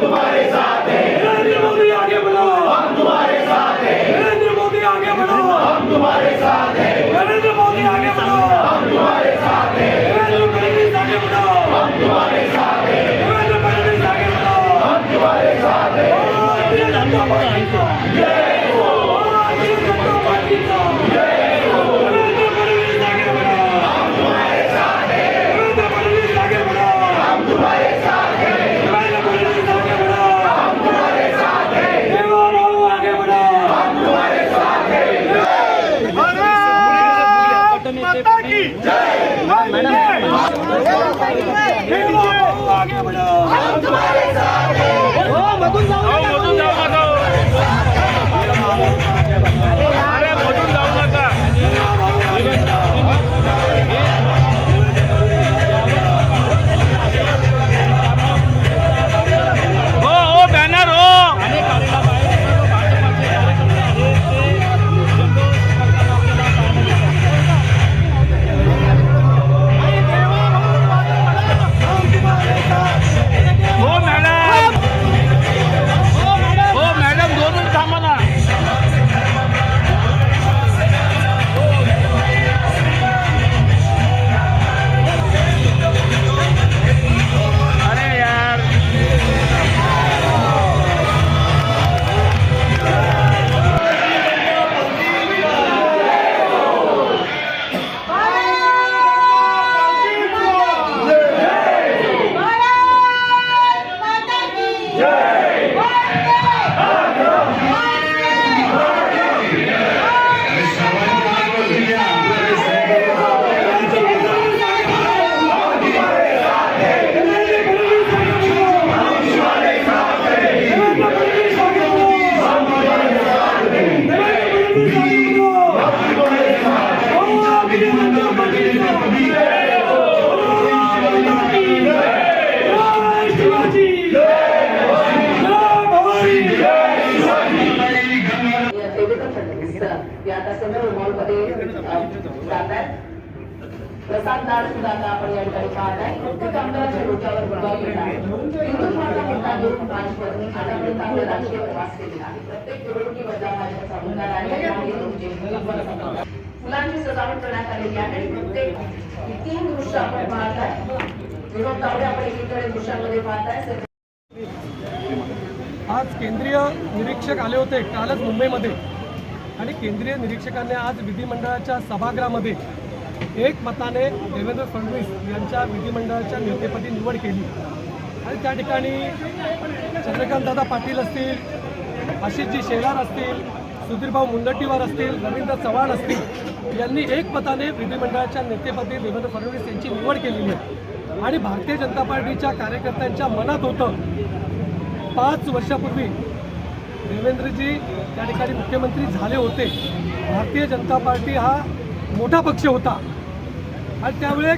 तुम्हारे देवेंद्र जात आहेत प्रसाद लाड सुद्धा आता आपण या ठिकाणी पाहत आहे प्रत्येक आमदाराच्या डोक्यावर गुलाब मुद्दा घेऊन आतापर्यंत आपला राजकीय प्रवास केलेला आहे प्रत्येक आहे फुलांची सजावट करण्यात आलेली आहे. आणि प्रत्येक तीन दृश्य आपण पाहत आहे विनोद तावडे आपण एकीकडे दृश्यामध्ये पाहत आहे. आज केंद्रीय निरीक्षक आले होते कालच मुंबईमध्ये. आणि केंद्रीय निरीक्षकांनी आज विधिमंडळाच्या सभागृहामध्ये एक मताने देवेंद्र फडणवीस यांच्या विधिमंडळाच्या नेतेपदी निवड केली. आणि त्या ठिकाणी चंद्रकांतदादा पाटील असतील आशिषजी शेलार असतील सुधीरभाऊ मुनगंटीवार असतील रवींद्र चव्हाण असतील यांनी एक मताने विधिमंडळाच्या नेतेपदी देवेंद्र फडणवीस यांची निवड केलेली आहे. आणि भारतीय जनता पार्टीच्या कार्यकर्त्यांच्या मनात होतं पाच वर्षापूर्वी देवेंद्रजी त्या ठिकाणी मुख्यमंत्री झाले होते. भारतीय जनता पार्टी हा मोठा पक्ष होता. आणि त्यावेळे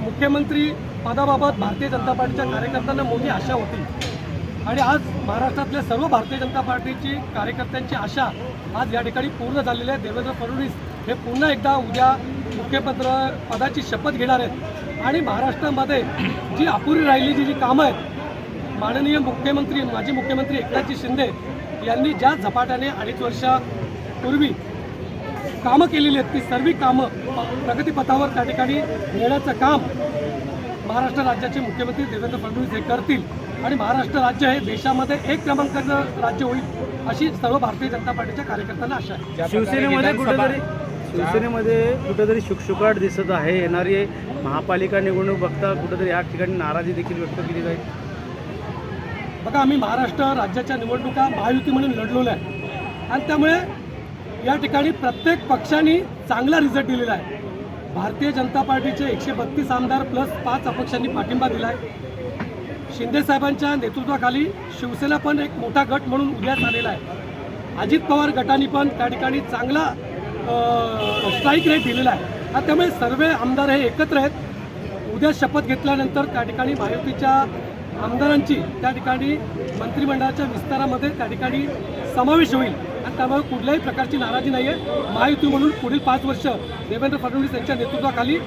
मुख्यमंत्री पदाबाबत भारतीय जनता पार्टीच्या कार्यकर्त्यांना मोठी आशा होती. आणि आज महाराष्ट्रातल्या सर्व भारतीय जनता पार्टीची कार्यकर्त्यांची आशा आज या ठिकाणी पूर्ण झालेली आहे. देवेंद्र फडणवीस हे पुन्हा एकदा उद्या मुख्यमंत्र पदाची शपथ घेणार आहेत. आणि महाराष्ट्रामध्ये जी अपुरी राहिलेली जी कामं आहेत माननीय मुख्यमंत्री माजी मुख्यमंत्री एकनाथजी शिंदे यांनी ज्या झपाट्याने अडीच वर्षापूर्वी कामं केलेली आहेत ती सर्व कामं प्रगतीपथावर त्या ठिकाणी नेण्याचं काम महाराष्ट्र राज्याचे मुख्यमंत्री देवेंद्र फडणवीस हे करतील आणि महाराष्ट्र राज्य हे देशामध्ये एक क्रमांकाचं राज्य होईल अशी सर्व भारतीय जनता पार्टीच्या कार्यकर्त्यांना आशा आहे. शिवसेनेमध्ये कुठेतरी शिवसेनेमध्ये कुठेतरी शुकशुकाट दिसत आहे. येणारी महापालिका निवडणूक बघता कुठेतरी या ठिकाणी नाराजी देखील व्यक्त केली जाईल. बघा आम्ही महाराष्ट्र राज्याच्या निवडणुका महायुती म्हणून लढलेलो आहे. आणि त्यामुळे या ठिकाणी प्रत्येक पक्षाने चांगला रिझल्ट दिलेला आहे. भारतीय जनता पार्टीचे एकशे बत्तीस आमदार प्लस पाच अपक्षांनी पाठिंबा दिला आहे शिंदेसाहेबांच्या नेतृत्वाखाली शिवसेना पण एक मोठा गट म्हणून उद्यास आलेला आहे. अजित पवार गटाने पण त्या ठिकाणी चांगला स्ट्राईक रेट दिलेला आहे. आणि त्यामुळे सर्व आमदार हे एकत्र आहेत. उद्या शपथ घेतल्यानंतर त्या ठिकाणी महायुतीच्या आमदारांची त्या ठिकाणी मंत्रिमंडळाच्या विस्तारामध्ये त्या ठिकाणी समावेश होईल. आणि त्यामुळे कुठल्याही प्रकारची नाराजी नाही आहे महायुती म्हणून पुढील पाच वर्ष देवेंद्र फडणवीस यांच्या नेतृत्वाखाली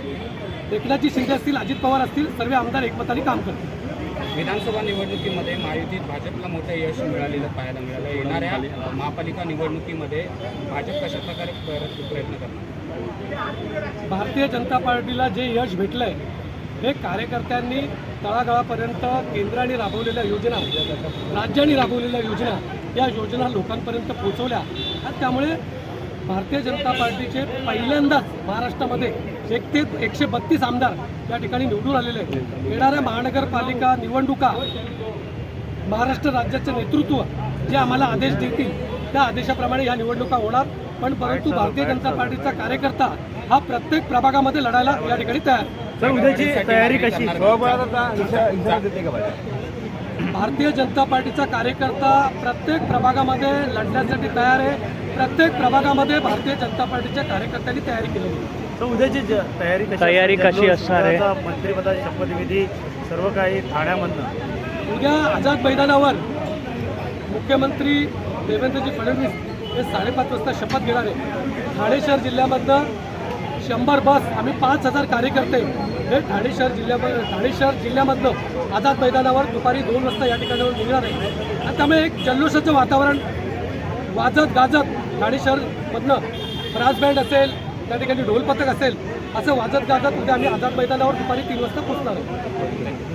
एकनाथजी शिंदे असतील अजित पवार असतील सर्व आमदार एकमताने काम करतील. विधानसभा निवडणुकीमध्ये महायुतीत भाजपला मोठं यश मिळालेलं पाहायला मिळालं. येणाऱ्या महापालिका निवडणुकीमध्ये भाजप कशा प्रकारे प्र- प्रयत्न करणार. भारतीय जनता पार्टीला जे यश भेटलं आहे हे कार्यकर्त्यांनी तळागाळापर्यंत केंद्राने राबवलेल्या योजना राज्याने राबवलेल्या योजना या योजना लोकांपर्यंत पोहोचवल्या. आणि त्यामुळे भारतीय जनता पार्टीचे पहिल्यांदाच महाराष्ट्रामध्ये एक ते एकशे बत्तीस आमदार या ठिकाणी निवडून आलेले आहेत. येणाऱ्या महानगरपालिका निवडणुका महाराष्ट्र राज्याचं नेतृत्व जे आम्हाला आदेश देतील त्या आदेशाप्रमाणे या निवडणुका होणार. पण परंतु भारतीय जनता पार्टीचा कार्यकर्ता हा प्रत्येक प्रभागामध्ये लढायला या ठिकाणी तयार. सर उद्याची तयारी कशी? भारतीय जनता पार्टीचा कार्यकर्ता प्रत्येक प्रभागामध्ये लढण्यासाठी तयार आहे. प्रत्येक प्रभागामध्ये भारतीय जनता पार्टीच्या कार्यकर्त्यांनी तयारी केलेली आहे तर उद्याची तयारी कशी तयारी कशी असणार आहे? उद्याचा मंत्रिपदाची शपथविधी सर्व काही ठाण्यामधनं. उद्या आझाद मैदानावर मुख्यमंत्री देवेंद्रजी फडणवीस हे साडेपाच वाजता शपथ घेणार आहे ठाणे शहर जिल्ह्यामधनं शंभर बस आम्ही पाच हजार कार्यकर्ते. हे ठाणे शहर जिल्ह्यामध्ये ठाणे शहर जिल्ह्यामधलं आझाद मैदानावर दुपारी दोन वाजता या ठिकाणावर निघणार आहे. आणि त्यामुळे एक जल्लोषाचं वातावरण वाजत गाजत ठाणे शहरमधनं ब्रास बँड असेल त्या ठिकाणी ढोल पथक असेल असं वाजत गाजत उद्या आम्ही आझाद मैदानावर दुपारी तीन वाजता पोहोचणार आहे.